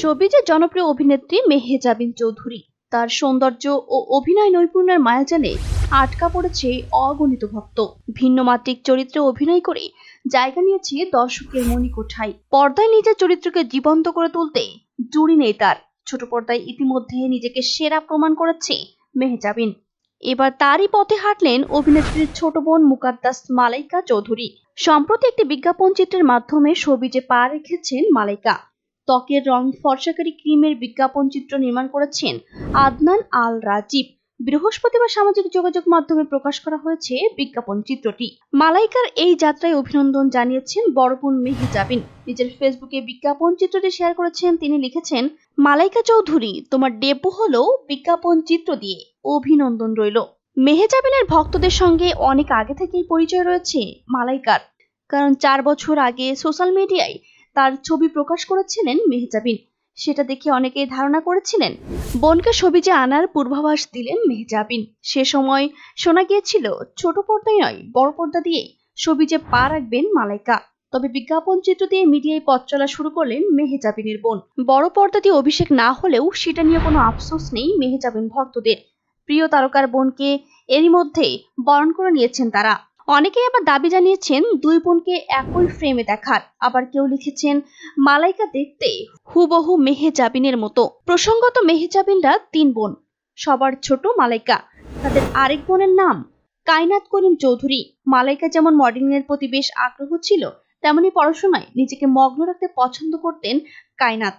শোবিজের জনপ্রিয় অভিনেত্রী মেহেজাবিন চৌধুরী, তার সৌন্দর্য ও অভিনয় নৈপুণ্যের মায়াজালে আটকা পড়েছে অগণিত ভক্ত। ভিন্ন মাত্রিক চরিত্রে অভিনয় করে জায়গা নিয়েছে দর্শকের মণিকোঠায় পর্দায় নিজের চরিত্রকে জীবন্ত করে তুলতে জুড়ি নেই তার। ছোট পর্দায় ইতিমধ্যে নিজেকে সেরা প্রমাণ করেছে মেহজাবিন। এবার তারই পথে হাঁটলেন অভিনেত্রীর ছোট বোন মুকাদ্দাস মালাইকা চৌধুরী। সম্প্রতি একটি বিজ্ঞাপন চিত্রের মাধ্যমে ছবি যে পা রেখেছেন মালাইকা, ত্বকের রং ফর্সাকারী ক্রিমের বিজ্ঞাপন চিত্র নির্মাণ করেছেন আদনান আল রাজীব বৃহস্পতিবার সামাজিক যোগাযোগ মাধ্যমে প্রকাশ করা হয়েছে বিজ্ঞাপন চিত্রটি। মালাইকার এই যাত্রায় অভিনন্দন জানিয়েছেন বড় বোন মেহেজাবিন নিজের ফেসবুকে বিজ্ঞাপন চিত্রটি শেয়ার করেছেন। তিনি লিখেছেন, মালাইকা চৌধুরী, তোমার ডেপু হলো বিজ্ঞাপন চিত্র দিয়ে অভিনন্দন রইল। মেহেজাবিনের ভক্তদের সঙ্গে অনেক আগে থেকেই পরিচয় রয়েছে মালাইকার। কারণ চার বছর আগে সোশ্যাল মিডিয়ায় তার ছবি প্রকাশ করেছিলেন মেহজাবিন সেটা দেখে অনেকেই ধারণা করেছিলেন। বোনকে সবিজে আনার পূর্বাভাস দিলেন মেহজাবিন। সে সময় শোনা গিয়েছিল, ছোট পর্দায় নয়, বড় পর্দা দিয়ে সবিজে পা রাখবেন মালাইকা। তবে বিজ্ঞাপন চিত্র দিয়ে মিডিয়ায় পথ চলা শুরু করলেন মেহেজাবিনের বোন। বড় পর্দা দিয়ে অভিষেক না হলেও সেটা নিয়ে কোনো আফসোস নেই মেহেজাবিন ভক্তদের। প্রিয় তারকার বোনকে এরই মধ্যে বরণ করে নিয়েছেন তারা। অনেকেই আবার দাবি জানিয়েছেন দুই বোনকে একই ফ্রেমে দেখার আবার কেউ লিখেছেন, মালাইকা দেখতে হুবহু মেহেজাবিনের মতো। প্রসঙ্গত মেহেজাবিনরা তিন বোন, সবার ছোট মালাইকা। তাদের আরেক বোনের নাম কায়নাত করিম চৌধুরী। মালাইকা যেমন মডেলিং এর প্রতি বেশ আগ্রহ ছিল, তেমনি পড়াশোনায় নিজেকে মগ্ন রাখতে পছন্দ করতেন কায়নাত।